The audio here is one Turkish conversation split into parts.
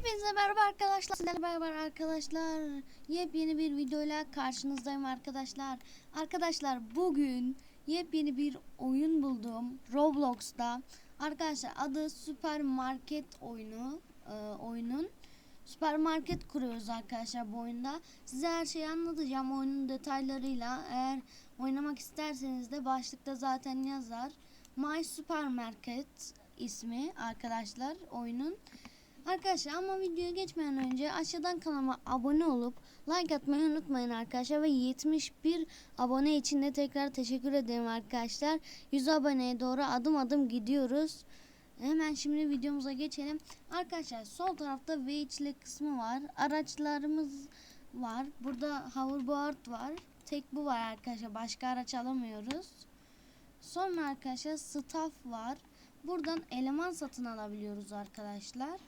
Hepinize merhaba arkadaşlar. Sizlerle beraber arkadaşlar yepyeni bir videoyla karşınızdayım arkadaşlar. Arkadaşlar bugün yepyeni bir oyun buldum Roblox'ta. Arkadaşlar adı Süpermarket oyunu. e, oyunun süpermarket kuruyoruz arkadaşlar bu oyunda. Size her şeyi anlatacağım oyunun detaylarıyla. Eğer oynamak isterseniz de başlıkta zaten yazar. My Supermarket ismi arkadaşlar oyunun. Arkadaşlar ama videoya geçmeden önce aşağıdan kanalıma abone olup like atmayı unutmayın arkadaşlar ve 71 abone için de tekrar teşekkür ederim arkadaşlar. 100 aboneye doğru adım adım gidiyoruz. Hemen şimdi videomuza geçelim. Arkadaşlar sol tarafta vehicle kısmı var. Araçlarımız var. Burada hoverboard var. Tek bu var arkadaşlar. Başka araç alamıyoruz. Sonra arkadaşlar staff var. Buradan eleman satın alabiliyoruz arkadaşlar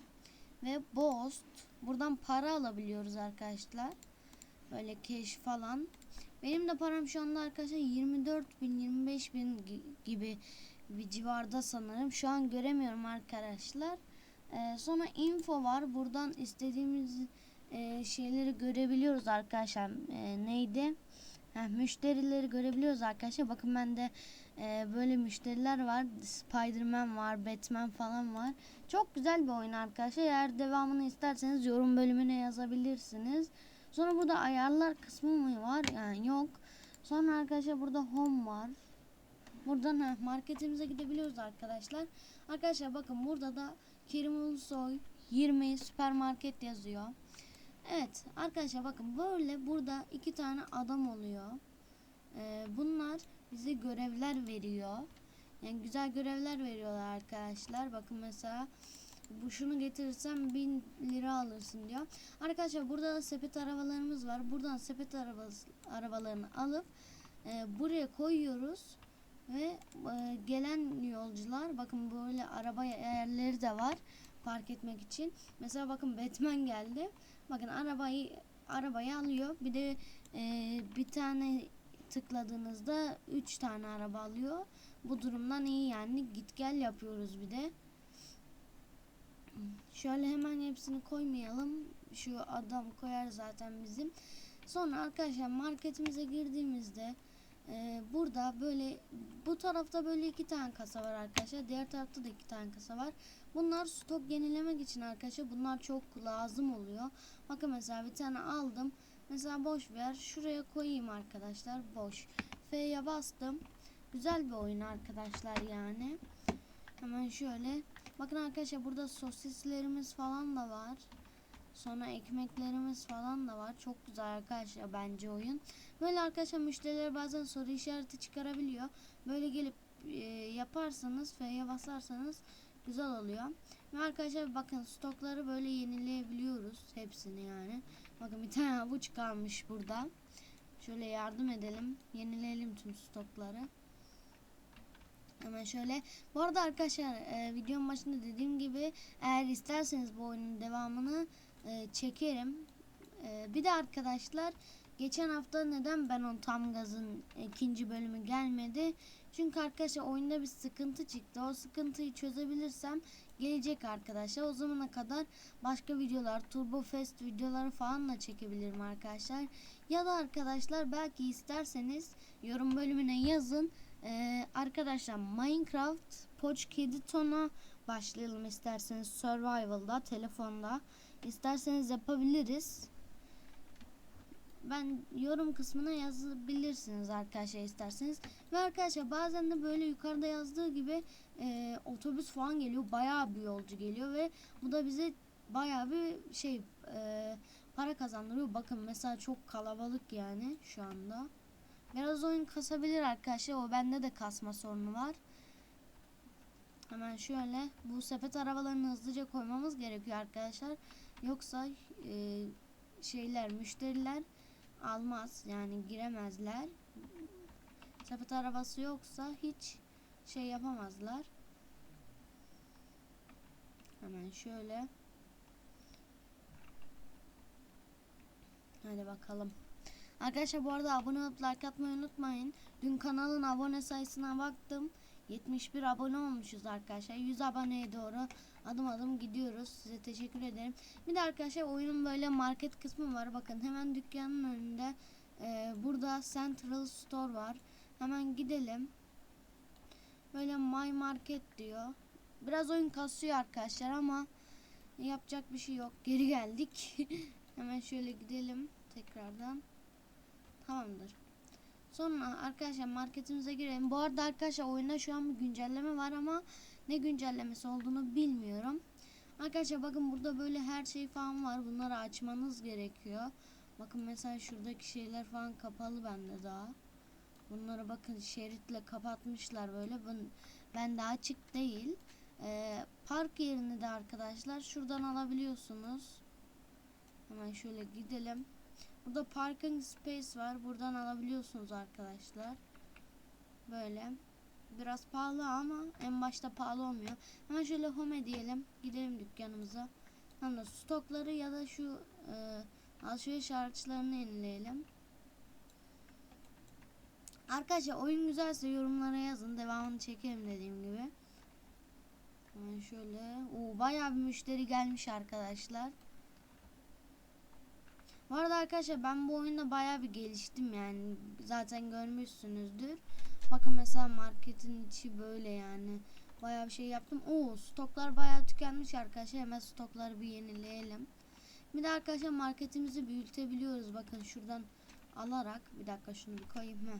ve Boost. Buradan para alabiliyoruz arkadaşlar. Böyle cash falan. Benim de param şu anda arkadaşlar 24 bin 25 bin gi- gibi bir civarda sanırım. Şu an göremiyorum arkadaşlar. Ee, sonra info var. Buradan istediğimiz e, şeyleri görebiliyoruz arkadaşlar. Ee, neydi? Heh, müşterileri görebiliyoruz arkadaşlar. Bakın bende e, böyle müşteriler var. Spiderman var, Batman falan var. Çok güzel bir oyun arkadaşlar. Eğer devamını isterseniz yorum bölümüne yazabilirsiniz. Sonra burada ayarlar kısmı mı var? Yani yok. Sonra arkadaşlar burada home var. Buradan ha, marketimize gidebiliyoruz arkadaşlar. Arkadaşlar bakın burada da Kerim Ulusoy 20 süpermarket yazıyor. Evet arkadaşlar bakın böyle burada iki tane adam oluyor. Ee, bunlar bize görevler veriyor. Yani güzel görevler veriyorlar arkadaşlar. Bakın mesela bu şunu getirirsem 1000 lira alırsın diyor. Arkadaşlar burada da sepet arabalarımız var. Buradan sepet arabalarını alıp e, buraya koyuyoruz ve e, gelen yolcular bakın böyle araba yerleri de var park etmek için. Mesela bakın Batman geldi. Bakın arabayı arabayı alıyor. Bir de e, bir tane tıkladığınızda 3 tane araba alıyor. Bu durumdan iyi yani. Git gel yapıyoruz bir de. Şöyle hemen hepsini koymayalım. Şu adam koyar zaten bizim. Sonra arkadaşlar marketimize girdiğimizde e, burada böyle bu tarafta böyle iki tane kasa var arkadaşlar. Diğer tarafta da iki tane kasa var. Bunlar stok yenilemek için arkadaşlar. Bunlar çok lazım oluyor. Bakın mesela bir tane aldım. Mesela boş ver. Şuraya koyayım arkadaşlar. Boş. F'ye bastım. Güzel bir oyun arkadaşlar yani. Hemen şöyle. Bakın arkadaşlar burada sosislerimiz falan da var. Sonra ekmeklerimiz falan da var. Çok güzel arkadaşlar bence oyun. Böyle arkadaşlar müşteriler bazen soru işareti çıkarabiliyor. Böyle gelip e, yaparsanız F'ye basarsanız güzel oluyor. Ve arkadaşlar bakın stokları böyle yenileyebiliyoruz. Hepsini yani. Bakın bir tane havuç kalmış burada. Şöyle yardım edelim. Yenileyelim tüm stokları. Hemen şöyle. Bu arada arkadaşlar e, videonun başında dediğim gibi eğer isterseniz bu oyunun devamını e, çekerim. E, bir de arkadaşlar geçen hafta neden ben on tam gazın ikinci bölümü gelmedi? Çünkü arkadaşlar oyunda bir sıkıntı çıktı. O sıkıntıyı çözebilirsem gelecek arkadaşlar. O zamana kadar başka videolar, Turbo Fest videoları falan da çekebilirim arkadaşlar. Ya da arkadaşlar belki isterseniz yorum bölümüne yazın. Ee, arkadaşlar Minecraft Poç Kedi Ton'a başlayalım isterseniz Survival'da, telefonda. İsterseniz yapabiliriz. Ben yorum kısmına yazabilirsiniz arkadaşlar isterseniz. Ve arkadaşlar bazen de böyle yukarıda yazdığı gibi e, otobüs falan geliyor. Bayağı bir yolcu geliyor ve bu da bize bayağı bir şey e, para kazandırıyor. Bakın mesela çok kalabalık yani şu anda. Biraz oyun kasabilir arkadaşlar. O bende de kasma sorunu var. Hemen şöyle bu sepet arabalarını hızlıca koymamız gerekiyor arkadaşlar. Yoksa e, şeyler müşteriler almaz yani giremezler. Sepet arabası yoksa hiç şey yapamazlar. Hemen şöyle. Hadi bakalım. Arkadaşlar bu arada abone olup like atmayı unutmayın. Dün kanalın abone sayısına baktım. 71 abone olmuşuz arkadaşlar. 100 aboneye doğru adım adım gidiyoruz. Size teşekkür ederim. Bir de arkadaşlar oyunun böyle market kısmı var. Bakın hemen dükkanın önünde e, burada Central Store var. Hemen gidelim. Böyle My Market diyor. Biraz oyun kasıyor arkadaşlar ama yapacak bir şey yok. Geri geldik. Hemen şöyle gidelim tekrardan. Tamamdır. Sonra arkadaşlar marketimize girelim. Bu arada arkadaşlar oyunda şu an bir güncelleme var ama ne güncellemesi olduğunu bilmiyorum. Arkadaşlar bakın burada böyle her şey falan var. Bunları açmanız gerekiyor. Bakın mesela şuradaki şeyler falan kapalı bende daha. Bunları bakın şeritle kapatmışlar böyle. Ben, de açık değil. Ee, park yerini de arkadaşlar şuradan alabiliyorsunuz. Hemen şöyle gidelim. Burada parking space var. Buradan alabiliyorsunuz arkadaşlar. Böyle. Biraz pahalı ama en başta pahalı olmuyor. Hemen şöyle home diyelim. Gidelim dükkanımıza. Hani stokları ya da şu e, alışveriş araçlarını yenileyelim. Arkadaşlar oyun güzelse yorumlara yazın. Devamını çekelim dediğim gibi. Hemen şöyle. Oo, bayağı bir müşteri gelmiş arkadaşlar. Bu arada arkadaşlar ben bu oyunda bayağı bir geliştim yani. Zaten görmüşsünüzdür. Bakın mesela marketin içi böyle yani. Bayağı bir şey yaptım. Oo stoklar bayağı tükenmiş arkadaşlar. Hemen stokları bir yenileyelim. Bir de arkadaşlar marketimizi büyütebiliyoruz. Bakın şuradan alarak. Bir dakika şunu bir koyayım. Heh.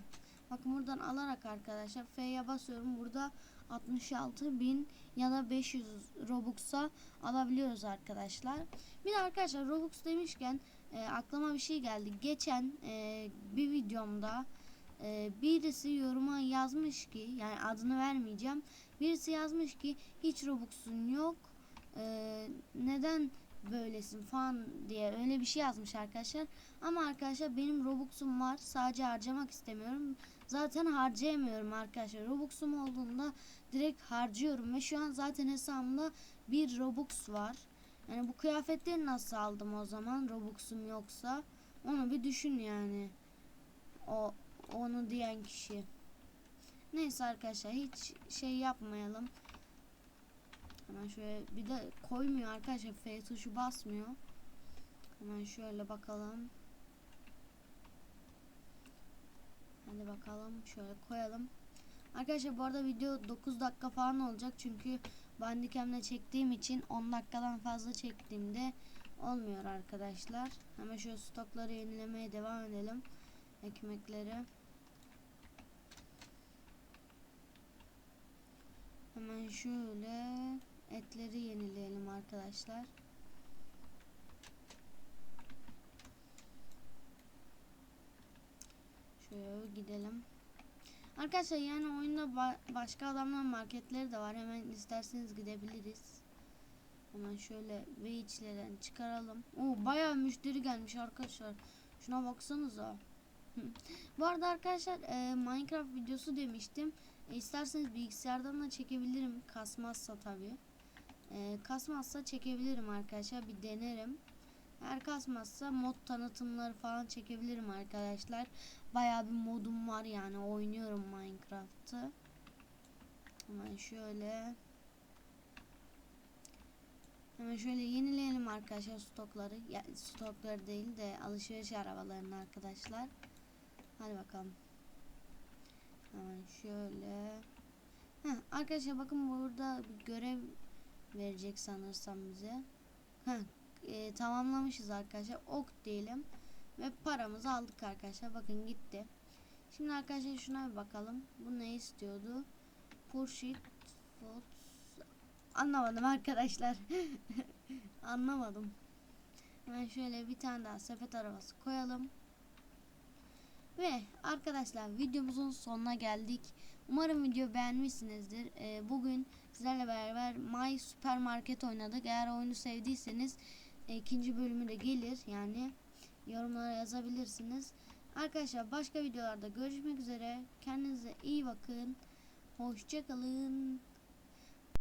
Bakın buradan alarak arkadaşlar F'ye basıyorum. Burada 66 bin ya da 500 Robux'a alabiliyoruz arkadaşlar. Bir de arkadaşlar Robux demişken e, aklıma bir şey geldi. Geçen e, bir videomda e, birisi yoruma yazmış ki yani adını vermeyeceğim. Birisi yazmış ki hiç Robux'un yok. E, neden böylesin falan diye öyle bir şey yazmış arkadaşlar. Ama arkadaşlar benim Robux'um var. Sadece harcamak istemiyorum. Zaten harcayamıyorum arkadaşlar. Robux'um olduğunda direkt harcıyorum ve şu an zaten hesabımda bir Robux var. Yani bu kıyafetleri nasıl aldım o zaman Robux'um yoksa? Onu bir düşün yani. O onu diyen kişi. Neyse arkadaşlar hiç şey yapmayalım. Hemen şöyle bir de koymuyor arkadaşlar. F tuşu basmıyor. Hemen şöyle bakalım. Hadi bakalım şöyle koyalım. Arkadaşlar bu arada video 9 dakika falan olacak çünkü bandikemle çektiğim için 10 dakikadan fazla çektiğimde olmuyor arkadaşlar. Hemen şöyle stokları yenilemeye devam edelim. Ekmekleri. Hemen şöyle etleri yenileyelim arkadaşlar. Şöyle gidelim. Arkadaşlar yani oyunda ba başka adamların marketleri de var. Hemen isterseniz gidebiliriz. Hemen şöyle ve içlerden çıkaralım. Oo bayağı müşteri gelmiş arkadaşlar. Şuna baksanıza. Bu arada arkadaşlar e, Minecraft videosu demiştim. E, isterseniz bilgisayardan da çekebilirim. Kasmazsa tabi. E, kasmazsa çekebilirim arkadaşlar. Bir denerim. Eğer kasmazsa mod tanıtımları falan çekebilirim arkadaşlar. Bayağı bir modum var yani oynuyorum Minecraft'ı. Hemen şöyle Hemen şöyle yenileyelim arkadaşlar stokları. Ya, stokları değil de alışveriş arabalarını arkadaşlar. Hadi bakalım. Hemen şöyle. Heh, arkadaşlar bakın burada bir görev verecek sanırsam bize. Heh, e, tamamlamışız arkadaşlar. Ok diyelim. Ve paramızı aldık arkadaşlar. Bakın gitti. Şimdi arkadaşlar şuna bir bakalım. Bu ne istiyordu? Pursuit Food Anlamadım arkadaşlar. Anlamadım. Hemen şöyle bir tane daha sepet arabası koyalım. Ve arkadaşlar videomuzun sonuna geldik. Umarım video beğenmişsinizdir. Ee, bugün sizlerle beraber My Supermarket oynadık. Eğer oyunu sevdiyseniz ikinci bölümü de gelir. Yani yorumlara yazabilirsiniz. Arkadaşlar başka videolarda görüşmek üzere. Kendinize iyi bakın. Hoşçakalın.